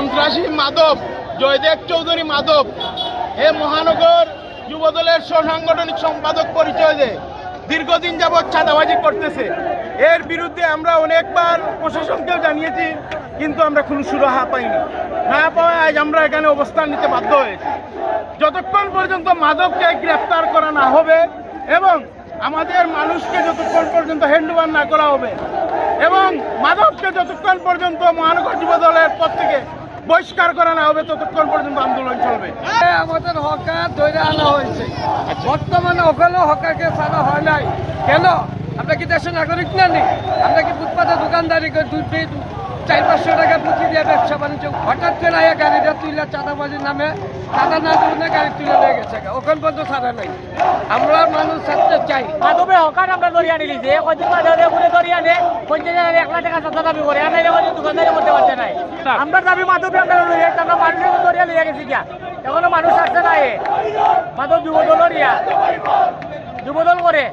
সন্ত্রাসী মাধব, জয়দেব চৌধুরী মাধব। এ মহানগর যুবদলের সাংগঠনিক সম্পাদক পরিচয় দেয় দীর্ঘদিন যাবৎ চাঁদাবাজি করতেছে। এর বিরুদ্ধে আমরা অনেকবার প্রশাসনকেও জানিয়েছি, কিন্তু আমরা কোনো সুরাহা পাইনি। না পাওয়ায় আজ আমরা এখানে অবস্থান নিতে বাধ্য হয়েছি। যতক্ষণ পর্যন্ত মাদককে গ্রেফতার করা না হবে এবং আমাদের মানুষকে যতক্ষণ পর্যন্ত হ্যান্ডওভার না করা হবে এবং মাদককে যতক্ষণ পর্যন্ত মহানগর যুব দলের পর থেকে বহিষ্কার করা না হবে ততক্ষণ পর্যন্ত আন্দোলন চলবে। আমাদের হকার ধরে আনা হয়েছে। বর্তমানে ওখানেও হকারকে ছাড়া হয় নাই। কেন? আমরা কি দেশের নাগরিক না নি? আমরা কি ফুটপাতে দোকানদারি করে দুই দুই- চার পাঁচশো টাকা পুঁজি দিয়ে ব্যবসা বাণিজ্য হঠাৎ করে আয়া গাড়িটা তুলে চাঁদাবাজির নামে চাঁদা না তুলে গাড়ি তুলে নিয়ে গেছে ওখান পর্যন্ত ছাড়া নাই। আমরা মানুষ ছাড়তে চাই। মাধবে হকার আমরা ধরিয়া নিলিছে কদিন মাধবে ঘুরে ধরিয়া নে পঞ্চাশ হাজার এক লাখ টাকা চাঁদা দাবি করে আর নাইলে আমাদের দোকানদারি করতে আমরা দাবি মাধব আমরা মানুষের ধরিয়া লইয়া গেছি গিয়া। এখনও মানুষ আসছে না এ। মাধব যুবদল যুবদল করে।